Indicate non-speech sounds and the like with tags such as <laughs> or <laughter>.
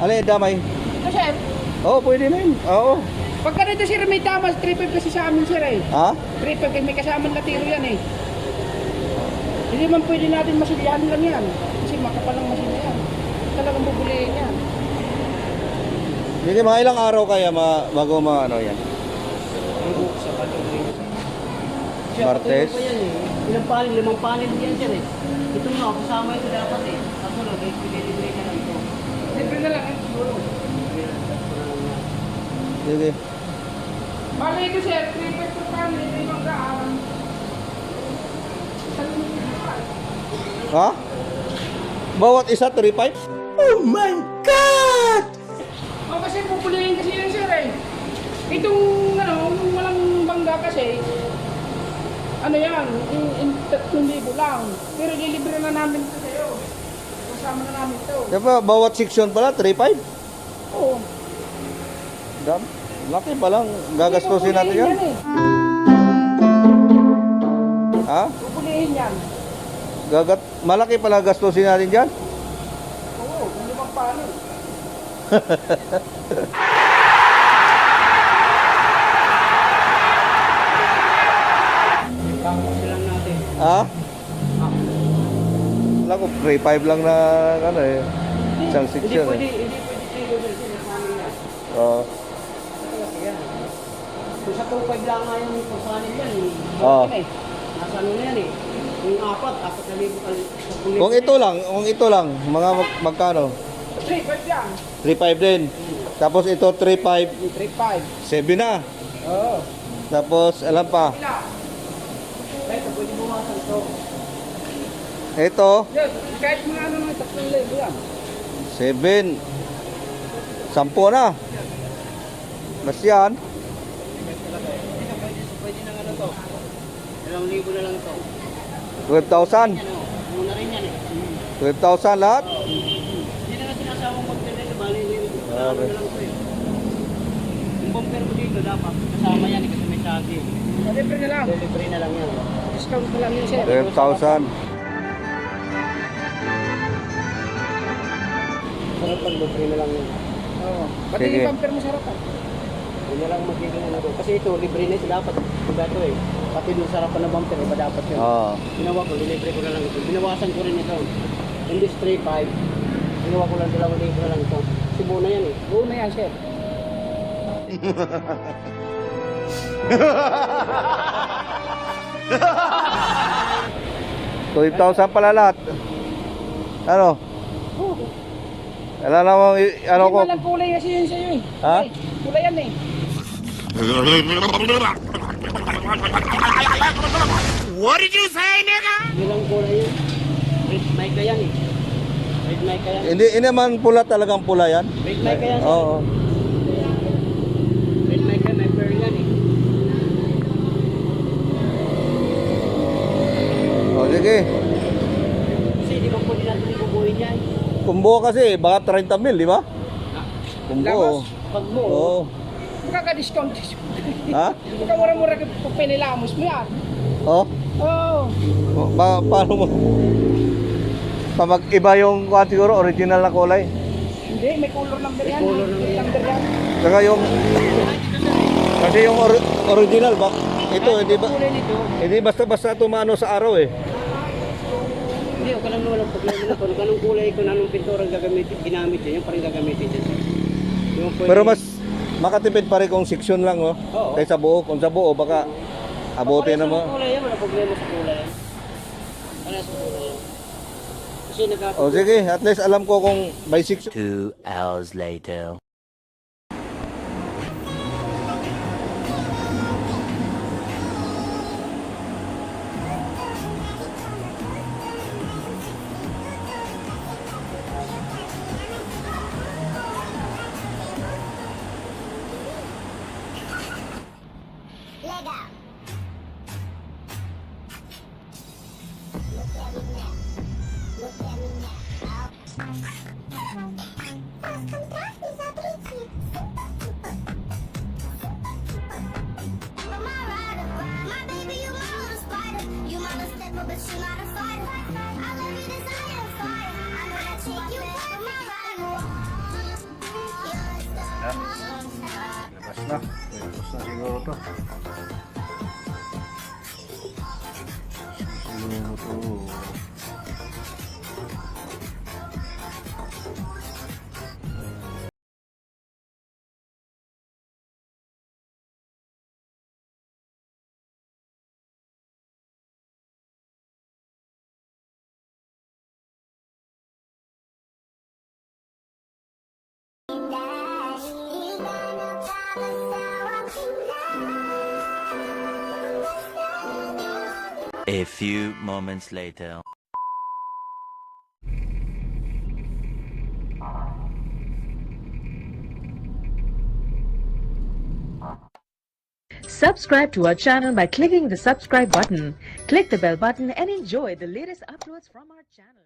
Ano yung damay? Ito sir, Oo, pwede na yun. Oo. pagka nito sir may damas, 3.5 kasi sa amin sir eh. Ha? 3.5 kasi may kasamang latiro yan eh. Hindi man pwede natin masilyahan lang yan. Kasi makapalang yan. Talagang bubulihin yan. Hindi, mga ilang araw kaya ma bago ma ano yan? Martes. eh. Ilang panel, limang panel yan sir eh. Ito nga, kasama ito dapat eh. Kaso lang, guys, pinilibre ka lang. Libre na lang eh, siguro. Sige. Bali ito 3.5 per family, limang daan. Isang Ha? Bawat isa 3.5? Oh my God! O kasi pupulihin kasi yun sir eh. Itong ano, walang bangga kasi, ano yan, in, in 3,000 lang. Pero lilibre na namin sa'yo. Kasama na namin ito. Diba, bawat section pala 3.5? Oo. Dam. Laki pa lang. Gagastusin natin yan. Pupulihin eh. Ha? Pupulihin yan. Gagat malaki pala gastusin natin diyan. Oo, yung limang paano. Lang ko 3.5 lang na ano eh. Isang Hindi section pwede, eh. hindi pwede sinasama yan. Oo. Kung sa 2.5 lang nga yung panel yan eh. Oo. Eh. Nasa ano na yan eh. Yung apat, apat na libo ka. Kung ito lang, kung ito lang, mga mag- magkano? 3.5 yan. 3.5 din. Tapos ito 3.5, 3.5. 7 na. Oo. Tapos alam pa. Ito, pwede buwasan ito. Ito, Yes, kahit mga ano mga tatlong libo yan. 7. 10 na. Mas yan. Pwede, pwede na ano to. Dalawang libo na lang to. 12,000. Yan o. Muna rin yan eh. 12,000 lahat. Hindi na nga sinasama mag-delay. Bali, ano na lang to eh. Yung bumper mo dito dapat kasama yan eh kasi may tagi. O, libre na lang. Delivery na lang yan. Discount ko lang yun, sir. 12,000. Sarap pag libre na lang yan. Oo. Pati Sige. yung bumper mo sarap ah. Yun na lang magiging ano doon. Kasi ito, libre na ito dapat. Iba ito eh. Pati yung sarapan ng bumper, iba dapat yun. Oo. Ginawa ko, lilibre ko na lang ito. Binawasan ko rin ito. Industry 5. Ginawa ko lang dalawang libo na lang ito. Buo na yan eh. Buo na yan, sir. <laughs> So, 8,000 pala lahat. Ano? Alam na mo, ano Hindi ko? man lang kulay kasi yun sa'yo eh. Ha? Ay, kulay yan eh. Hindi lang kulay yun. Red mic ka yan eh. Red mic ka yan. Hindi, hindi naman pula talagang pula yan. Red mic ka yan. Oo. Red mic ka, may pearl yan eh. O, sige. Kasi di ba pwede natin ibubuhin yan? Kumbo kasi, baka 30 mil, di ba? Kumbo. Pag mo, Oo. Magkaka-discount. Ha? Baka mura-mura ka pinilamos mo yan. Oh? Oo. Pa paano mo? Pa mag-iba yung siguro, original na kulay. Hindi, may color number yan. May color number yan. Saka yung, kasi yung or- original ba? Ito, hindi ba? Hindi basta-basta tumano sa araw eh. hindi, okay lang naman ang problema na kung anong kulay, kung anong pintura ang gagamitin, ginamit yan, yung pa rin gagamitin dyan. Yung pwede- Pero mas makatipid pa rin kung section lang, oh. Oo. Kaysa buo. Kung sa buo, baka abutin na mo. Kung kulay yan, wala problema sa kulay yan. Wala sa kulay. Kasi. O sige, at least alam ko kung by section. Two hours later. My baby, you my little spider. You my little stepper, but you not a fighter. I love you, desire, fire. I know that you, you my rider. Yan. Labas na. Pwede na siguro to. Siguro to. A few moments later. Subscribe to our channel by clicking the subscribe button. Click the bell button and enjoy the latest uploads from our channel.